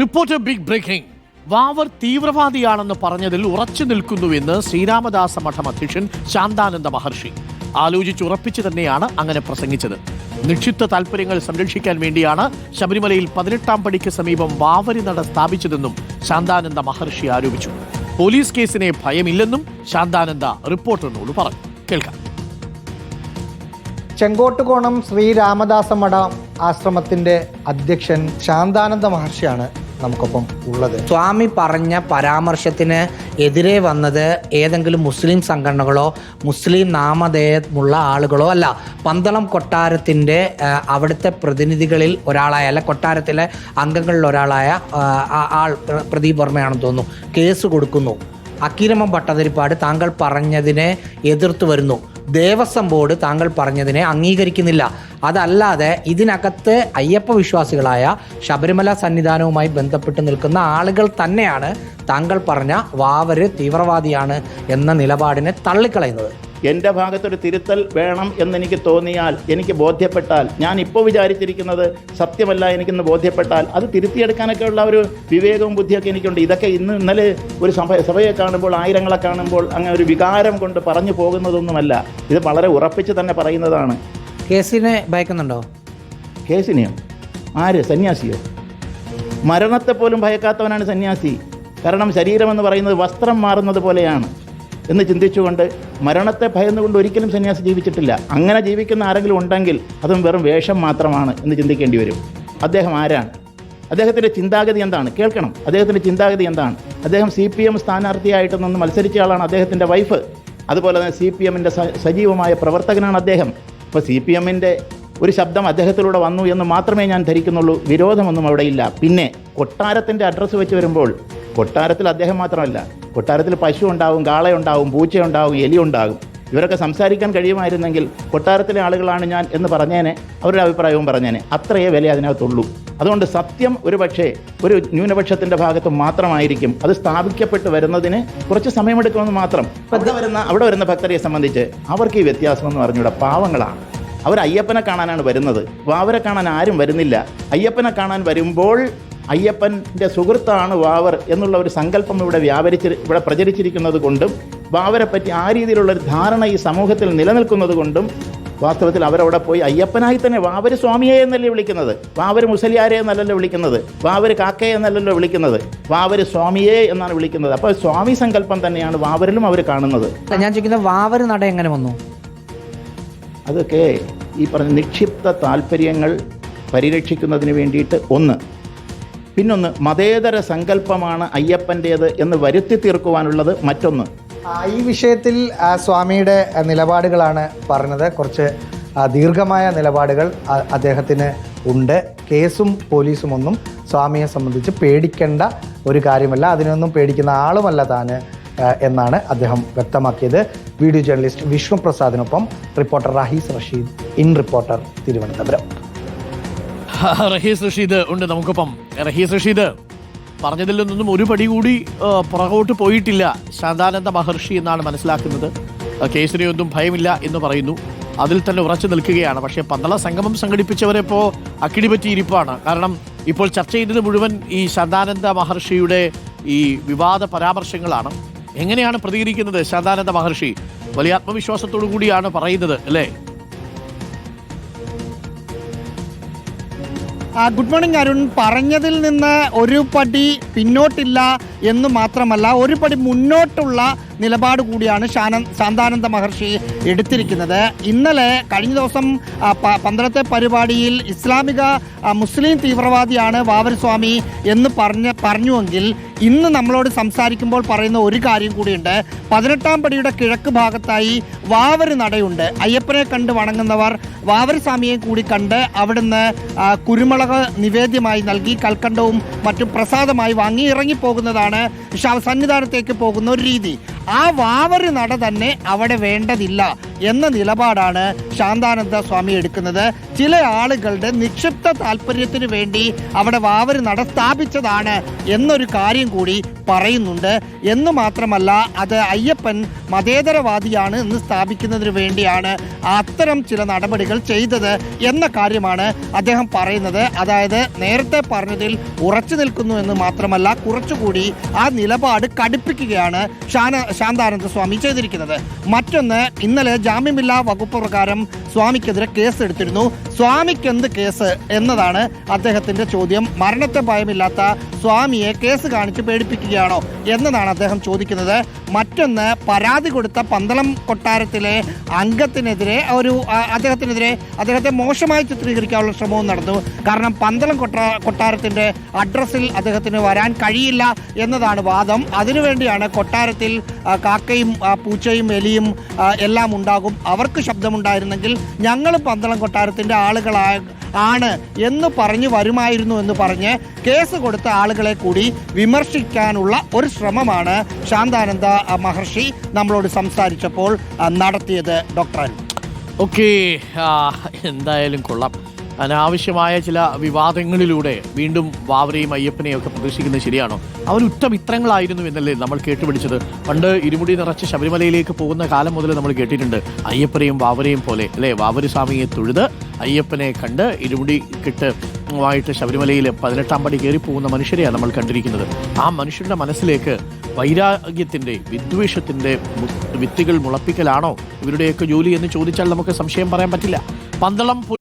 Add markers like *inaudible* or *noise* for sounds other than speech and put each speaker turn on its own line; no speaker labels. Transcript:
Reporter big breaking. Vavar തീവ്രവാദിയാണെന്ന് പറഞ്ഞതിൽ ഉറച്ചു നിൽക്കുന്നുവെന്ന് ശ്രീരാമദാസ മഠം അധ്യക്ഷൻ ശാന്താനന്ദ മഹർഷി. ആലോചിച്ചുറപ്പിച്ചു തന്നെയാണ് അങ്ങനെ പ്രസംഗിച്ചത്. നിക്ഷിപ്ത താൽപര്യങ്ങൾ സംരക്ഷിക്കാൻ വേണ്ടിയാണ് ശബരിമലയിൽ പതിനെട്ടാം പടിക്ക് സമീപം വാവരി നട സ്ഥാപിച്ചതെന്നും ശാന്താനന്ദ മഹർഷി ആരോപിച്ചു. പോലീസ് കേസിനെ ഭയമില്ലെന്നും ശാന്താനന്ദ റിപ്പോർട്ടറിനോട് പറഞ്ഞു. കേൾക്കാം.
ചെങ്കോട്ടുകോണം ശ്രീ രാമദാസ മഠ ആശ്രമത്തിന്റെ അധ്യക്ഷൻ ശാന്താനന്ദ മഹർഷിയാണ് നമുക്കൊപ്പം ഉള്ളത്.
സ്വാമി പറഞ്ഞ പരാമർശത്തിന് എതിരെ വന്നത് ഏതെങ്കിലും മുസ്ലിം സംഘടനകളോ മുസ്ലിം നാമധേയമുള്ള ആളുകളോ അല്ല. പന്തളം കൊട്ടാരത്തിന്റെ അവിടുത്തെ പ്രതിനിധികളിൽ ഒരാളായ അല്ല കൊട്ടാരത്തിലെ അംഗങ്ങളിൽ ഒരാളായ ആൾ പ്രദീപ് വർമ്മയാണെന്ന് തോന്നുന്നു. കേസ് കൊടുക്കുന്നു. അക്കിരമം ഭട്ടതിരിപ്പാട് താങ്കൾ പറഞ്ഞതിനെ എതിർത്ത് വരുന്നു. ദേവസ്വം ബോർഡ് താങ്കൾ പറഞ്ഞതിനെ അംഗീകരിക്കുന്നില്ല. അതല്ലാതെ ഇതിനകത്ത് അയ്യപ്പ വിശ്വാസികളായ ശബരിമല സന്നിധാനവുമായി ബന്ധപ്പെട്ട് നിൽക്കുന്ന ആളുകൾ തന്നെയാണ് താങ്കൾ പറഞ്ഞ വാവര് തീവ്രവാദിയാണ് എന്ന നിലപാടിനെ തള്ളിക്കളയുന്നത്.
എന്റെ ഭാഗത്തൊരു തിരുത്തൽ വേണം എന്നെനിക്ക് തോന്നിയാൽ എനിക്ക് ബോധ്യപ്പെട്ടാൽ ഞാൻ ഇപ്പോൾ വിചാരിച്ചിരിക്കുന്നത് സത്യമല്ല എനിക്കിന്ന് ബോധ്യപ്പെട്ടാൽ അത് തിരുത്തിയെടുക്കാനൊക്കെ ഉള്ള ഒരു വിവേകവും ബുദ്ധിയൊക്കെ എനിക്കുണ്ട്. ഇതൊക്കെ ഇന്ന് ഇന്നലെ ഒരു സഭ സഭയെ കാണുമ്പോൾ ആയിരങ്ങളെ കാണുമ്പോൾ അങ്ങനെ ഒരു വികാരം കൊണ്ട് പറഞ്ഞു പോകുന്നതൊന്നുമല്ല. ഇത് വളരെ ഉറപ്പിച്ച് തന്നെ പറയുന്നതാണ്.
കേസിനെ ഭയക്കുന്നുണ്ടോ?
കേസിനെയോ? ആര്? സന്യാസിയോ? മരണത്തെ പോലും ഭയക്കാത്തവനാണ് സന്യാസി. കാരണം ശരീരമെന്ന് പറയുന്നത് വസ്ത്രം മാറുന്നത് പോലെയാണ്. എന്ന് ചിന്തിച്ചുകൊണ്ട് മരണത്തെ ഭയന്നുകൊണ്ട് ഒരിക്കലും സന്യാസി ജീവിച്ചിട്ടില്ല. അങ്ങനെ ജീവിക്കുന്ന ആരെങ്കിലും ഉണ്ടെങ്കിൽ അതും വെറും വേഷം മാത്രമാണ് എന്ന് ചിന്തിക്കേണ്ടി വരും. അദ്ദേഹം ആരാണ്? അദ്ദേഹത്തിന്റെ ചിന്താഗതി എന്താണ്? കേൾക്കണം. അദ്ദേഹത്തിന്റെ ചിന്താഗതി എന്താണ്? അദ്ദേഹം സി പി എം സ്ഥാനാർത്ഥിയായിട്ട് നിന്ന് മത്സരിച്ച ആളാണ് അദ്ദേഹത്തിന്റെ വൈഫ്. അതുപോലെ തന്നെ സി പി എമ്മിന്റെ സജീവമായ പ്രവർത്തകനാണ് അദ്ദേഹം. ഇപ്പോൾ സി പി എമ്മിന്റെ ഒരു ശബ്ദം അദ്ദേഹത്തിലൂടെ വന്നു എന്ന് മാത്രമേ ഞാൻ ധരിക്കുന്നുള്ളൂ. വിരോധമൊന്നും അവിടെ ഇല്ല. പിന്നെ കൊട്ടാരത്തിന്റെ അഡ്രസ്സ് വെച്ച് വരുമ്പോൾ കൊട്ടാരത്തിൽ അദ്ദേഹം മാത്രമല്ല കൊട്ടാരത്തിൽ പശു ഉണ്ടാവും കാളയുണ്ടാവും പൂച്ചയുണ്ടാവും എലി ഉണ്ടാകും. ഇവരൊക്കെ സംസാരിക്കാൻ കഴിയുമായിരുന്നെങ്കിൽ കൊട്ടാരത്തിലെ ആളുകളാണ് ഞാൻ എന്ന് പറഞ്ഞേനെ അവരുടെ അഭിപ്രായവും പറഞ്ഞേനെ. അത്രയേ വില അതിനകത്തുള്ളൂ. അതുകൊണ്ട് സത്യം ഒരു പക്ഷേ ഒരു ന്യൂനപക്ഷത്തിന്റെ ഭാഗത്ത് മാത്രമായിരിക്കും. അത് സ്ഥാപിക്കപ്പെട്ട് വരുന്നതിന് കുറച്ച് സമയമെടുക്കുമെന്ന് മാത്രം. അവിടെ വരുന്ന അവിടെ വരുന്ന ഭക്തരെ സംബന്ധിച്ച് അവർക്ക് ഈ വ്യത്യാസം എന്ന് പറഞ്ഞൂടെ പാവങ്ങളാണ്. അവർ അയ്യപ്പനെ കാണാനാണ് വരുന്നത്. വാവരെ കാണാൻ ആരും വരുന്നില്ല. അയ്യപ്പനെ കാണാൻ വരുമ്പോൾ അയ്യപ്പന്റെ സുഹൃത്താണ് വാവർ എന്നുള്ള ഒരു സങ്കല്പം ഇവിടെ വ്യാപരിച്ച് ഇവിടെ പ്രചരിച്ചിരിക്കുന്നത് കൊണ്ടും വാവരെ പറ്റി ആ രീതിയിലുള്ള ഒരു ധാരണ ഈ സമൂഹത്തിൽ നിലനിൽക്കുന്നത് കൊണ്ടും വാസ്തവത്തിൽ അവരവിടെ പോയി അയ്യപ്പനായി തന്നെ വാവര് സ്വാമിയെ എന്നല്ലേ വിളിക്കുന്നത്? വാവര് മുസലിയാരെ എന്നല്ലല്ലോ വിളിക്കുന്നത്? വാവര് കാക്കയെ എന്നല്ലല്ലോ വിളിക്കുന്നത്? വാവര് സ്വാമിയെ എന്നാണ് വിളിക്കുന്നത്. അപ്പോൾ സ്വാമി സങ്കല്പം തന്നെയാണ് വാവരിലും അവർ കാണുന്നത്.
ഞാൻ ചോദിക്കുന്നത് വാവര് നട എങ്ങനെ വന്നു?
അതൊക്കെ ഈ പറഞ്ഞ നിക്ഷിപ്ത താല്പര്യങ്ങൾ പരിരക്ഷിക്കുന്നതിന് വേണ്ടിയിട്ട് ഒന്ന്. പിന്നൊന്ന് മതേതര സങ്കല്പമാണ് അയ്യപ്പന്റേത് എന്ന് വരുത്തി തീർക്കുവാനുള്ളത് മറ്റൊന്ന്.
ഈ വിഷയത്തിൽ സ്വാമിയുടെ നിലപാടുകളാണ് പറഞ്ഞത്. കുറച്ച് ദീർഘമായ നിലപാടുകൾ അദ്ദേഹത്തിന് ഉണ്ട്. കേസും പോലീസും ഒന്നും സ്വാമിയെ സംബന്ധിച്ച് പേടിക്കേണ്ട ഒരു കാര്യമല്ല. അതിനൊന്നും പേടിക്കുന്ന ആളുമല്ല താന് എന്നാണ് അദ്ദേഹം വ്യക്തമാക്കിയത്. Video journalist Vishnu പ്രസാദിനൊപ്പം reporter Rahees Rasheed in reporter Thiruvananthapuram. *laughs*
Rahees Rasheed ഉണ്ട് നമുക്കൊപ്പം. റഹീസ് റഷീദ്. പറഞ്ഞതിൽ നിന്നും ഒരു പടി കൂടി പുറകോട്ട് പോയിട്ടില്ല ശാന്താനന്ദ മഹർഷി എന്നാണ് മനസ്സിലാക്കുന്നത്. കേസിനെ കേസിനെയൊന്നും ഭയമില്ല എന്ന് പറയുന്നു. അതിൽ തന്നെ ഉറച്ചു നിൽക്കുകയാണ്. പക്ഷേ പന്തള സംഗമം സംഘടിപ്പിച്ചവരെ ഇപ്പോൾ അക്കിടി പറ്റിയിരിപ്പാണ് കാരണം ഇപ്പോൾ ചർച്ച ചെയ്തത് മുഴുവൻ ഈ ശാന്താനന്ദ മഹർഷിയുടെ ഈ വിവാദ പരാമർശങ്ങളാണ്. എങ്ങനെയാണ് പ്രതികരിക്കുന്നത് ശാന്താനന്ദ മഹർഷി? വലിയ ആത്മവിശ്വാസത്തോടു കൂടിയാണ് പറയുന്നത് അല്ലേ?
Good morning Arun. പറഞ്ഞതിൽ നിന്ന് ഒരു പടി പിന്നോട്ടില്ല. എന്ന് മാത്രമല്ല ഒരുപടി മുന്നോട്ടുള്ള നിലപാട് കൂടിയാണ് ശാന ശാന്താനന്ദ മഹർഷി എടുത്തിരിക്കുന്നത്. ഇന്നലെ കഴിഞ്ഞ ദിവസം പന്തളത്തെ പരിപാടിയിൽ ഇസ്ലാമിക മുസ്ലിം തീവ്രവാദിയാണ് വാവരസ്വാമി എന്ന് പറഞ്ഞ് പറഞ്ഞുവെങ്കിൽ ഇന്ന് നമ്മളോട് സംസാരിക്കുമ്പോൾ പറയുന്ന ഒരു കാര്യം കൂടിയുണ്ട്. പതിനെട്ടാം പടിയുടെ കിഴക്ക് ഭാഗത്തായി വാവര് നടയുണ്ട്. അയ്യപ്പനെ കണ്ട് വണങ്ങുന്നവർ വാവരസ്വാമിയെ കൂടി കണ്ട് അവിടുന്ന് കുരുമുളക് നിവേദ്യമായി നൽകി കൽക്കണ്ടവും മറ്റും പ്രസാദമായി വാങ്ങി ഇറങ്ങിപ്പോകുന്നതാണ് ശവ- സന്നിധാനത്തേക്ക് പോകുന്ന ഒരു രീതി. ആ വാവര് നട തന്നെ അവിടെ വേണ്ടതില്ല എന്ന നിലപാടാണ് ശാന്താനന്ദ സ്വാമി എടുക്കുന്നത്. ചില ആളുകളുടെ നിക്ഷിപ്ത താല്പര്യത്തിന് വേണ്ടി അവിടെ വാവര് നട സ്ഥാപിച്ചതാണ് എന്നൊരു കാര്യം കൂടി പറയുന്നുണ്ട്. എന്ന് മാത്രമല്ല അത് അയ്യപ്പൻ മതേതരവാദിയാണ് എന്ന് സ്ഥാപിക്കുന്നതിന് വേണ്ടിയാണ് അത്തരം ചില നടപടികൾ ചെയ്തത് എന്ന കാര്യമാണ് അദ്ദേഹം പറയുന്നത്. അതായത് നേരത്തെ പറഞ്ഞതിൽ ഉറച്ചു നിൽക്കുന്നു എന്ന് മാത്രമല്ല കുറച്ചുകൂടി ആ നിലപാട് കടുപ്പിക്കുകയാണ് ഷാന ശാന്താനന്ദ സ്വാമി ചെയ്തിരിക്കുന്നത്. മറ്റൊന്ന് ഇന്നലെ ജാമ്യമില്ലാ വകുപ്പ് പ്രകാരം സ്വാമിക്കെതിരെ കേസ് എടുത്തിരുന്നു സ്വാമിക്ക് എന്ത് കേസ് എന്നതാണ് അദ്ദേഹത്തിന്റെ ചോദ്യം. മരണത്തെ ഭയമില്ലാത്ത സ്വാമിയെ കേസ് കാണിച്ച് പേടിപ്പിക്കുകയാണോ എന്നതാണ് അദ്ദേഹം ചോദിക്കുന്നത്. മറ്റൊന്ന് പരാതി കൊടുത്ത പന്തളം കൊട്ടാരത്തിലെ അംഗത്തിനെതിരെ ഒരു അദ്ദേഹത്തിനെതിരെ അദ്ദേഹത്തെ മോശമായി ചിത്രീകരിക്കാനുള്ള ശ്രമവും നടന്നു. കാരണം പന്തളം കൊട്ടാ കൊട്ടാരത്തിന്റെ അഡ്രസ്സിൽ അദ്ദേഹത്തിന് വരാൻ കഴിയില്ല എന്നതാണ് വാദം. അതിനുവേണ്ടിയാണ് കൊട്ടാരത്തിൽ കാക്കയും പൂച്ചയും എലിയും എല്ലാം ഉണ്ടാകും. അവർക്ക് ശബ്ദമുണ്ടായിരുന്നെങ്കിൽ ഞങ്ങളും പന്തളം കൊട്ടാരത്തിന്റെ കൊട്ടാരത്തിന്റെ ആളുകളായ ആണ് എന്ന് പറഞ്ഞു വരുമായിരുന്നു എന്ന് പറഞ്ഞ് കേസ് കൊടുത്ത ആളുകളെ കൂടി വിമർശിക്കാനുള്ള ഒരു ശ്രമമാണ് ശാന്താനന്ദ മഹർഷി നമ്മളോട് സംസാരിച്ചപ്പോൾ നടത്തിയത്. ഡോക്ടർ
ഓക്കെ എന്തായാലും കൊള്ളാം. അനാവശ്യമായ ചില വിവാദങ്ങളിലൂടെ വീണ്ടും വാവരയും അയ്യപ്പനെയും ഒക്കെ പ്രതീക്ഷിക്കുന്നത് ശരിയാണോ? അവർ ഉറ്റമിത്രങ്ങളായിരുന്നു എന്നല്ലേ നമ്മൾ കേട്ടുപിടിച്ചത്. പണ്ട് ഇരുമുടി നിറച്ച് ശബരിമലയിലേക്ക് പോകുന്ന കാലം മുതൽ നമ്മൾ കേട്ടിട്ടുണ്ട്. അയ്യപ്പനെയും വാവരയും പോലെ അല്ലേ? വാവരി സ്വാമിയെ തൊഴുത് അയ്യപ്പനെ കണ്ട് ഇരുമുടി കിട്ട് ആയിട്ട് ശബരിമലയിൽ പതിനെട്ടാം പടി കയറി പോകുന്ന മനുഷ്യരെയാണ് നമ്മൾ കണ്ടിരിക്കുന്നത്. ആ മനുഷ്യരുടെ മനസ്സിലേക്ക് വൈരാഗ്യത്തിന്റെ വിദ്വേഷത്തിന്റെ മു- വിത്തുകൾ മുളപ്പിക്കലാണോ? ഇവരുടെയൊക്കെ ജോലി എന്ന് ചോദിച്ചാൽ നമുക്ക് സംശയം പറയാൻ പറ്റില്ല. പന്തളം